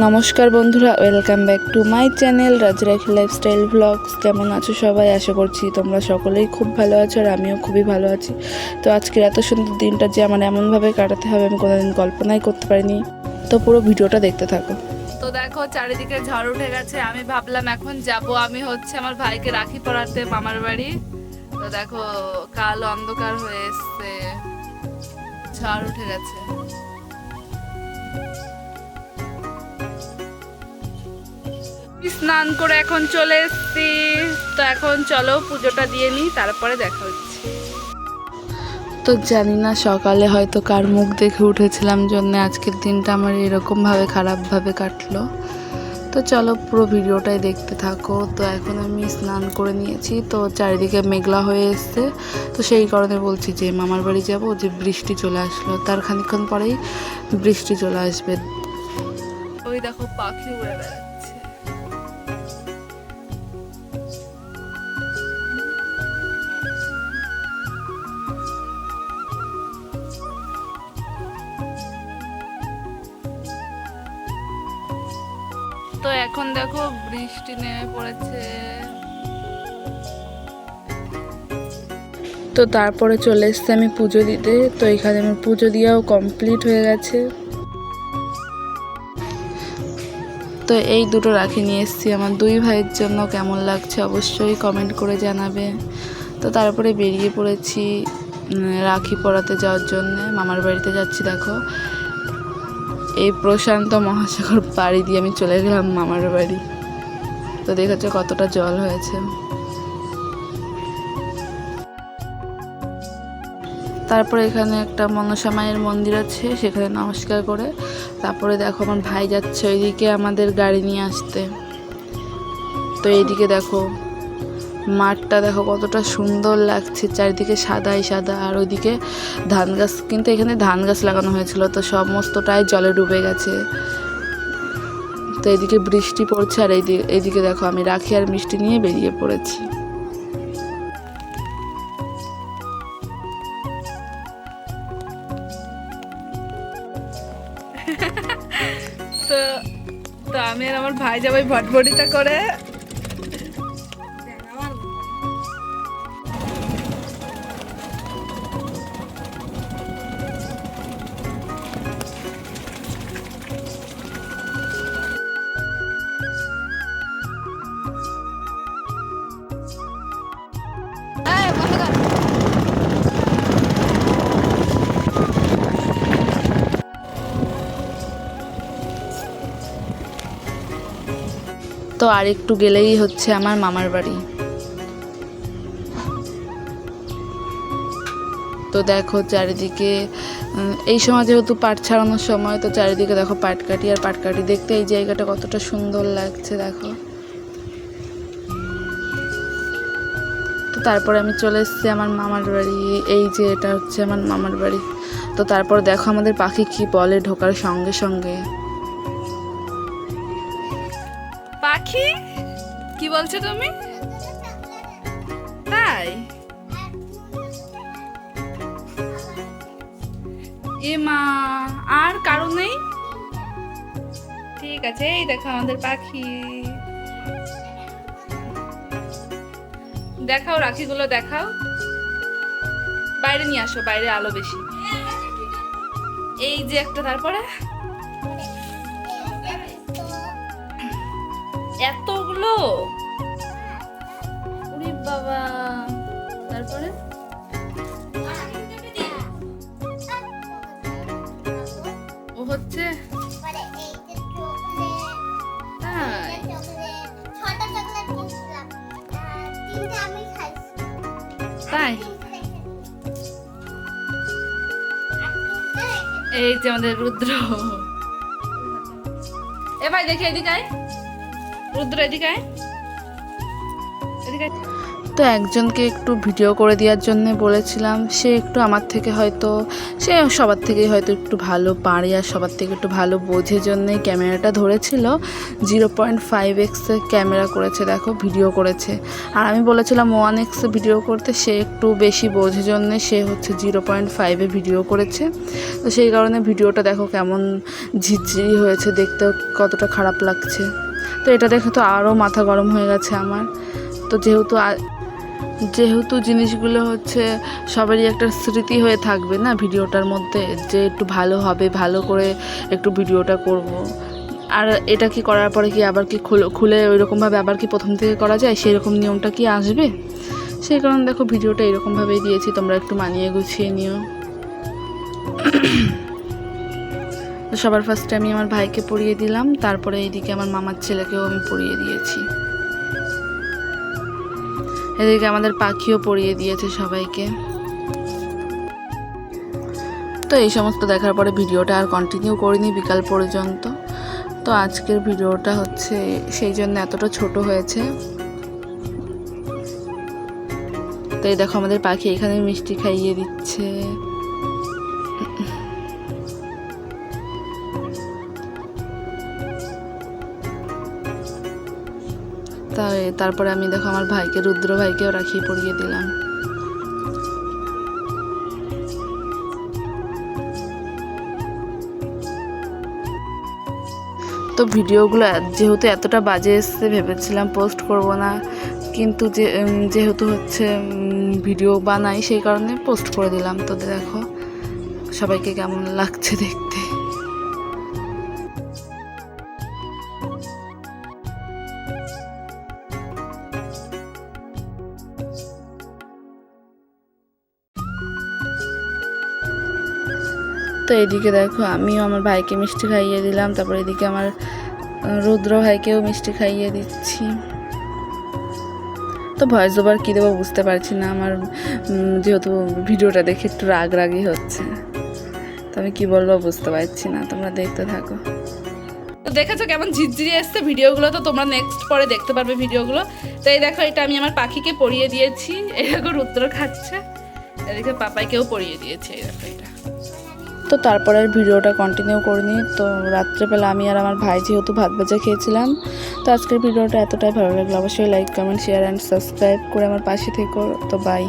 নমস্কার বন্ধুরা welcome back to my channel Rajrakhi lifestyle blogs কেমন আছো সবাই? আশা করছি তোমরা সকলেই খুব ভালো আছো আর আমিও খুবই ভালো আছি। তো আজকের এত সুন্দর দিনটা যে আমার এমনভাবে কাটাতে হবে, আমি কোনোদিন কল্পনাই করতে পারিনি। তো পুরো ভিডিওটা দেখতে থাকো। তো দেখো, চারিদিকে ঝড় উঠে গেছে, আমি ভাবলাম এখন যাব আমি হচ্ছে আমার ভাইকে রাখি পরাতে মামার বাড়ি। তো দেখো, কাল অন্ধকার হয়ে এসছে, ঝড় উঠে গেছে। স্নান করে এখন চলে এসছি। তো এখন চলো পুজোটা দিয়ে নিই তারপরে দেখা হচ্ছে। তো জানি না সকালে হয়তো কার মুখ দেখে উঠেছিলাম জন্য আজকের দিনটা আমার এরকমভাবে খারাপভাবে কাটলো। তো চলো পুরো ভিডিওটাই দেখতে থাকো। তো এখন আমি স্নান করে নিয়েছি তো চারিদিকে মেঘলা হয়ে এসছে। তো সেই কারণে বলছি যে মামার বাড়ি যাব যে বৃষ্টি চলে আসলো। তার খানিকক্ষণ পরেই বৃষ্টি চলে আসবে। ওই দেখো পাখি উড়ে বেড়াচ্ছে। তো এখন দেখো বৃষ্টি নেমে পড়েছে। তো তারপরে চলে এসছে আমি পুজো দিতে, তো এখানে আমার পুজো দিয়েও কমপ্লিট হয়ে গেছে। তো এই দুটো রাখি নিয়ে এসেছি, আমার দুই ভাইয়ের জন্য কেমন লাগছে অবশ্যই কমেন্ট করে জানাবে। তো তারপরে বেরিয়ে পড়েছি রাখি পড়াতে যাওয়ার জন্য, মামার বাড়িতে যাচ্ছি, দেখো। এই প্রশান্ত মহাসাগর পাড়ি দিয়ে আমি চলে গেলাম মামার বাড়ি। তো দেখেছ কতটা জল হয়েছে। তারপরে এখানে একটা মনসা মায়ের মন্দির আছে, সেখানে নমস্কার করে তারপরে দেখো আমার ভাই যাচ্ছে ওইদিকে আমাদের গাড়ি নিয়ে আসতে। তো এইদিকে দেখো মাঠটা দেখো কতটা সুন্দর লাগছে, চারিদিকে সাদাই সাদা, আর ওইদিকে ধান গাছ, কিন্তু এখানে ধান গাছ লাগানো হয়েছিল, তো সমস্তটাই জলে ডুবে গেছে। তো এদিকে বৃষ্টি পড়ছে, আর এইদিকে এইদিকে দেখো আমি রাখি আর মিষ্টি নিয়ে বেরিয়ে পড়েছি। তো তো আমি আর আমার ভাই যাব ভটভটিটা করে। তো আর একটু গেলেই হচ্ছে আমার মামার বাড়ি। তো দেখো চারিদিকে এই সময় যেহেতু পাট ছাড়ানোর সময়, তো চারিদিকে দেখো পাটকাঠি আর পাটকাঠি দেখতে এই জায়গাটা কতটা সুন্দর লাগছে দেখো। তো তারপরে আমি চলে এসেছি আমার মামার বাড়ি, এই যে এটা হচ্ছে আমার মামার বাড়ি। তো তারপর দেখো আমাদের পাখি কি বলে ঢোকার সঙ্গে সঙ্গে। পাখি? কি বলছো তুমি? তাই? এ মা আর কারও নেই? ঠিক আছে, এই দেখো আমাদের পাখি। দেখাও রাখিগুলো, দেখাও। বাইরে নিয়ে আসো, বাইরে আলো বেশি। এই যে একটা, তারপরে? এতগুলো? উরি বাবা। তারপরে? ও হচ্ছে? তাই? এই যে আমাদের রুদ্র। এ ভাই, দেখে এদিকে আয়। রুদ্র, এদিকে তো একজনকে একটু ভিডিও করে দেওয়ার জন্য বলেছিলাম, সে একটু আমার থেকে হয়তো, সে সবার থেকেই হয়তো একটু ভালো পারে আর সবার থেকে একটু ভালো বোঝে জন্যই ক্যামেরাটা ধরেছিল। জিরো পয়েন্ট ফাইভ এক্সে ক্যামেরা করেছে, দেখো, ভিডিও করেছে। আর আমি বলেছিলাম ওয়ান এক্সে ভিডিও করতে সে একটু বেশি বোঝে জন্যে সে হচ্ছে জিরো পয়েন্ট ফাইভে ভিডিও করেছে। তো সেই কারণে ভিডিওটা দেখো কেমন ঝিরঝিরি হয়েছে, দেখতেও কতটা খারাপ লাগছে। তো এটা দেখে তো আরও মাথা গরম হয়ে গেছে আমার। তো যেহেতু যেহেতু জিনিসগুলো হচ্ছে সবারই একটা স্মৃতি হয়ে থাকবে না ভিডিওটার মধ্যে, যে একটু ভালো হবে, ভালো করে একটু ভিডিওটা করব। আর এটা কি করার পরে কি আবার কি খুলে খুলে ওইরকমভাবে আবার কি প্রথম থেকে করা যায়? সেই রকম নিয়মটা কি আসবে? সেই কারণে দেখো ভিডিওটা এরকমভাবেই দিয়েছি, তোমরা একটু মানিয়ে গুছিয়ে নিও। তো সবার ফার্স্টে আমি আমার ভাইকে পরিয়ে দিলাম, তারপরে এইদিকে আমার মামার ছেলেকেও আমি পরিয়ে দিয়েছি। এদিকে আমাদের পাখিও পরিয়ে দিয়েছে সবাইকে। তো এই সমস্ত দেখার পরে ভিডিওটা আর কন্টিনিউ করিনি বিকাল পর্যন্ত। তো আজকের ভিডিওটা হচ্ছে সেই জন্য এতটা ছোট হয়েছে। তো এই দেখো আমাদের পাখি এখানে মিষ্টি খাইয়ে দিচ্ছে। তাই তারপরে আমি দেখো আমার ভাইকে, রুদ্র ভাইকেও রাখি, পরিয়ে দিলাম। তো ভিডিওগুলো যেহেতু এতটা বাজে এসছে, ভেবেছিলাম পোস্ট করব না। কিন্তু যে যেহেতু হচ্ছে ভিডিও বানাই, সেই কারণে পোস্ট করে দিলাম। তো দেখো, সবাইকে কেমন লাগছে দেখতে। তো এদিকে দেখো, আমিও আমার ভাইকে মিষ্টি খাইয়ে দিলাম, তারপর এদিকে আমার রুদ্র ভাইকেও মিষ্টি খাইয়ে দিচ্ছি। তো ভয়েস ওভার কী দেবো বুঝতে পারছি না, আমার যেহেতু ভিডিওটা দেখে একটু রাগ রাগই হচ্ছে। তো আমি কী বলব বুঝতে পারছি না, তোমরা দেখতে থাকো। তো দেখেছ কেমন ঝিরঝিরি আসছে ভিডিওগুলো, তো তোমরা নেক্সট পরে দেখতে পারবে ভিডিওগুলো। তো এই দেখো, এটা আমি আমার পাখিকে পরিয়ে দিয়েছি দেখো রুদ্র খাচ্ছে, এদিকে পাপাইকেও পরিয়ে দিয়েছি, এই দেখো তো তারপরে আর ভিডিওটা কন্টিনিউ করিনি। তো রাত্রেবেলা আমি আর আমার ভাই যেহেতু ভাত ভাজা খেয়েছিলাম, তো আজকের ভিডিওটা এতটাই। ভালো লাগল অবশ্যই like comment share and subscribe করে আমার পাশে থেকো। তো বাই